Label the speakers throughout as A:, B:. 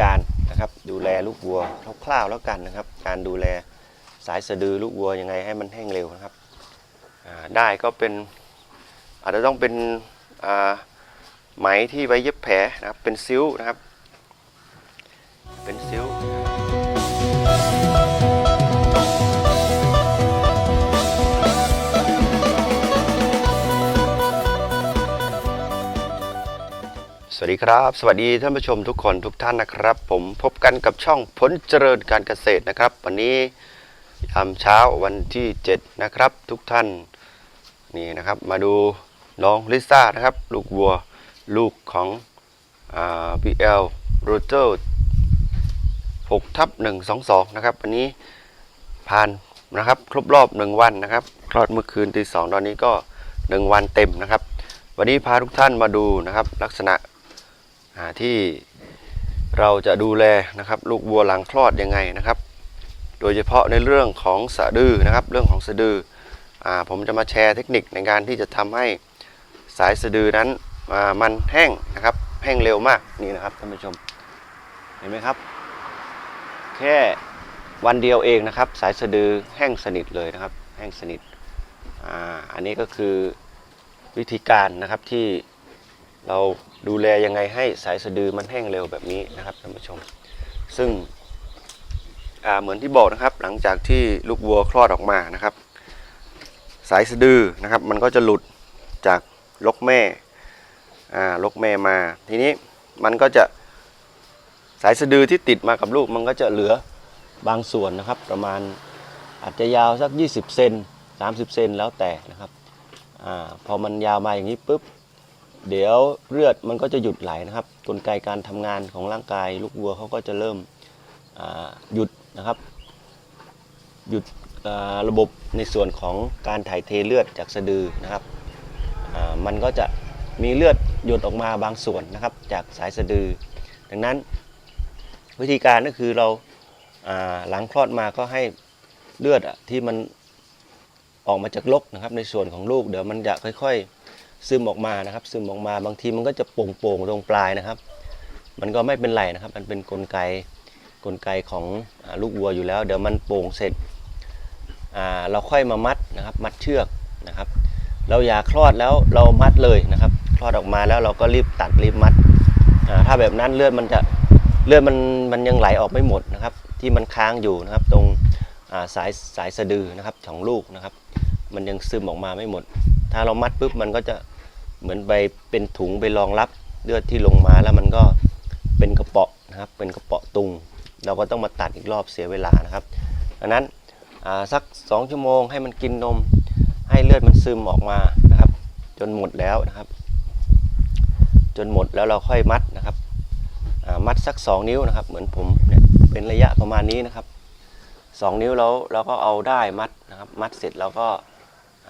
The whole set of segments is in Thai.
A: การนะครับ ดูแลลูกวัวคร่าวๆแล้วกันนะครับ การดูแลสายสะดือลูกวัวยังไงให้มันแห้งเร็วนะครับได้ก็เป็นอาจจะต้องเป็นไหมที่ไว้เย็บแผลนะครับเป็นซิ้วนะครับ สวัสดีครับ สวัสดีท่านผู้ชมทุกคนทุกท่านนะครับ ผมพบกันกับช่องผลเจริญการเกษตรนะครับ วันนี้ยามเช้าวันที่ 7 นะครับ ทุกท่านนี่นะครับ มาดูน้องลิซ่านะครับ ลูกวัวลูกของบีเอลโรเจอร์6ทับ122 นะครับ วันนี้ผ่านนะครับ ครบรอบ 1 วันนะครับ คลอดเมื่อคืนตีสองตอนนี้ก็ 1 วันเต็มนะครับ วันนี้พาทุกท่านมาดูนะครับ ลักษณะ ที่เราจะดูแลนะครับลูกวัวหลังคลอดยังไงนะครับ โดยเฉพาะในเรื่องของสะดือนะครับเรื่องของสะดืออผมจะมาแชร์เทคนิคในการที่จะทำให้สายสะดือนั้นมันแห้งนะครับแห้งเร็วมากนี่นะครับท่านผู้ชมเห็นไหมครับ แค่วันเดียวเองนะครับ สายสะดือแห้งสนิทเลยนะครับ แห้งสนิทออันนี้ก็คือวิธีการนะครับที่ เราดูแลยังไงให้สายสะดือมันแห้งเร็วแบบนี้นะครับท่านผู้ชม ซึ่งเหมือนที่บอกนะครับหลังจากที่ลูกวัวคลอดออกมานะครับ สายสะดือนะครับ มันก็จะหลุดจากลกแม่ลกแม่มา ทีนี้มันก็จะสายสะดือที่ติดมากับลูกมันก็จะเหลือบางส่วนนะครับ ประมาณอาจจะยาวสัก 20 เซน30 เซนแล้วแต่นะครับอพอมันยาวมาอย่างนี้ปุ๊บ เดี๋ยวเลือดมันก็จะหยุดไหลนะครับ กลไกการทำงานของร่างกาย ลูกวัวเขาก็จะเริ่มหยุดนะครับ หยุดระบบในส่วนของการถ่ายเทเลือดจากสะดือนะครับ มันก็จะมีเลือดหยดออกมาบางส่วนนะครับ จากสายสะดือ ดังนั้นวิธีการก็คือเราอ่าหลังคลอดมาก็ให้เลือดที่มันออกมาจากลกนะครับ ในส่วนของลูกเดี๋ยวมันจะค่อย ๆ ซึมออกมานะครับ ซึมออกมาบางทีมันก็จะโป่งๆตรงปลายนะครับ มันก็ไม่เป็นไรนะครับ มันเป็นนกลไกกลไกของอลูกวัวอยู่แล้ว เดี๋ยวมันโป่งเสร็จเราค่อยมามัดนะครับ มัดเชือกนะครับ เราอยากคลอดแล้วเรามัดเลยนะครับ คลอดออกมาแล้วเราก็รีบตัดรีบมัดถ้าแบบนั้นเลือดมันจะเลือดมันมันยังไหลออกไม่หมดนะครับ ที่มันค้างอยู่นะครับ ตรงาสายสายสะดือนะครับของลูกนะครับ มันยังซึมออกมาไม่หมด ถ้าเรามัดปุ๊บมันก็จะ เหมือนไปเป็นถุงไปรองรับเลือดที่ลงมาแล้วมันก็เป็นกระเปาะนะครับ เป็นกระเปาะตุง เราก็ต้องมาตัดอีกรอบเสียเวลานะครับดังนั้นสัก 2 ชั่วโมงให้มันกินนม ให้เลือดมันซึมออกมานะครับ จนหมดแล้วนะครับ จนหมดแล้วเราค่อยมัดนะครับมัดสัก 2 นิ้วนะครับ เหมือนผมเนี่ยเป็นระยะประมาณนี้นะครับ 2 นิ้วแล้วเราก็เอาได้มัดนะครับ มัดเสร็จเราก็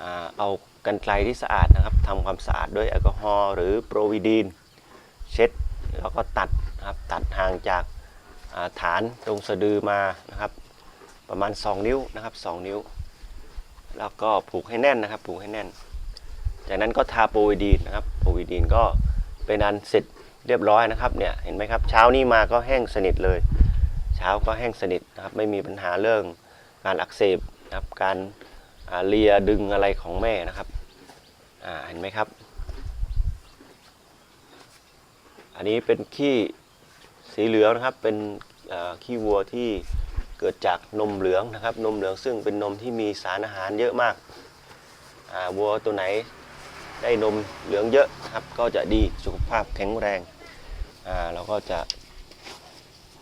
A: อาเอา กันไกลที่สะอาดนะครับทำความสะอาดด้วยแอลกอฮอล์หรือโปรวิดีน เช็ดแล้วก็ตัดนะครับตัดห่างจากาฐานตรงสะดือมานะครับ ประมาณ 2 นิ้วนะครับ 2 นิ้ว แล้วก็ผูกให้แน่นนะครับ ผูกให้แน่น จากนั้นก็ทาโปรวิดีนนะครับโปรวิดีนก็เป็นอันเสร็จเรียบร้อยนะครับเนี่ยเห็นไหมครับเช้านี้มาก็แห้งสนิทเลย เช้าก็แห้งสนิทนะครับไม่มีปัญหาเรื่องการอักเสบนะครับการเลียดึงอะไรของแม่นะครับ เห็นไหมครับ อันนี้เป็นขี้สีเหลืองนะครับ เป็นขี้วัวที่เกิดจากนมเหลืองนะครับ นมเหลืองซึ่งเป็นนมที่มีสารอาหารเยอะมากาวัวตัวไหนได้นมเหลืองเยอะครับ ก็จะดีสุขภาพแข็งแรงเราก็จะ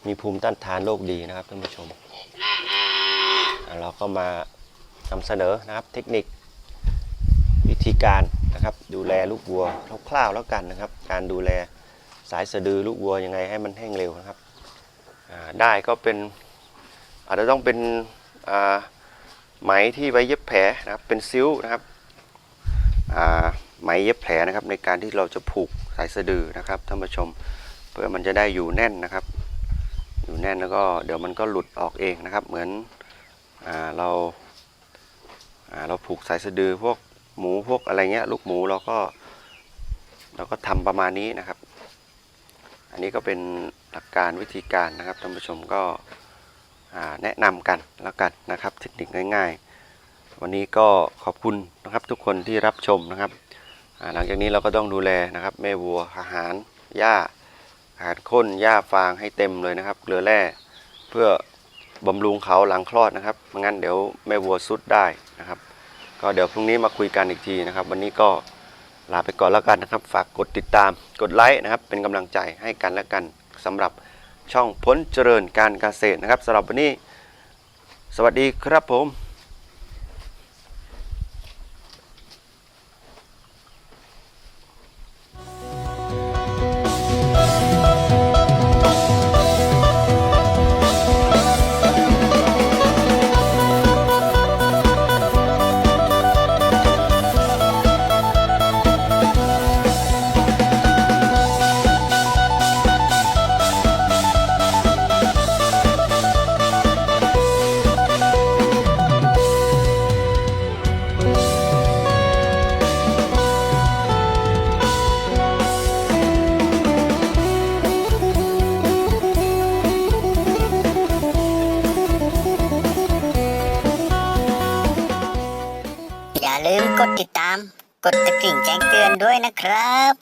A: มีภูมิต้านทานโรคดีนะครับท่านผู้ชม เราก็มานำเสนอนะครับเทคนิค การนะครับ ดูแลลูกวัวคร่าวๆแล้วกันนะครับ การดูแลสายสะดือลูกวัวยังไงให้มันแห้งเร็วนะครับได้ก็เป็นอาจจะต้องเป็นไหมที่ไว้เย็บแผลนะครับเป็นซิ้วนะครับไหมเย็บแผลนะครับ ในการที่เราจะผูกสายสะดือนะครับท่านผู้ชมเพื่อมันจะได้อยู่แน่นนะครับ อยู่แน่นแล้วก็เดี๋ยวมันก็หลุดออกเองนะครับ เหมือนอเราเราผูกสายสะดือพวก หมูพวกอะไรเงี้ย ลูกหมูเราก็เราก็ทำประมาณนี้นะครับ อันนี้ก็เป็นหลักการวิธีการนะครับท่านผู้ชมก็แนะนำกันแล้วกันนะครับ เทคนิคง่าย ๆ วันนี้ก็ขอบคุณนะครับทุกคนที่รับชมนะครับหลังจากนี้เราก็ต้องดูแลนะครับแม่วัวอาหารหญ้าอาหารข้นหญ้าฟางให้เต็มเลยนะครับเกลือแร่เพื่อบำรุงเขาหลังคลอดนะครับไม่งั้นเดี๋ยวแม่วัวสุดได้นะครับ ก็เดี๋ยวพรุ่งนี้มาคุยกันอีกทีนะครับ วันนี้ก็ลาไปก่อนแล้วกันนะครับ ฝากกดติดตามกดไลค์นะครับ เป็นกำลังใจให้กันและกันสำหรับช่องพ้นเจริญการเกษตรนะครับสำหรับวันนี้ สวัสดีครับผม
B: กดติดตาม กดกระดิ่งแจ้งเตือนด้วยนะครับ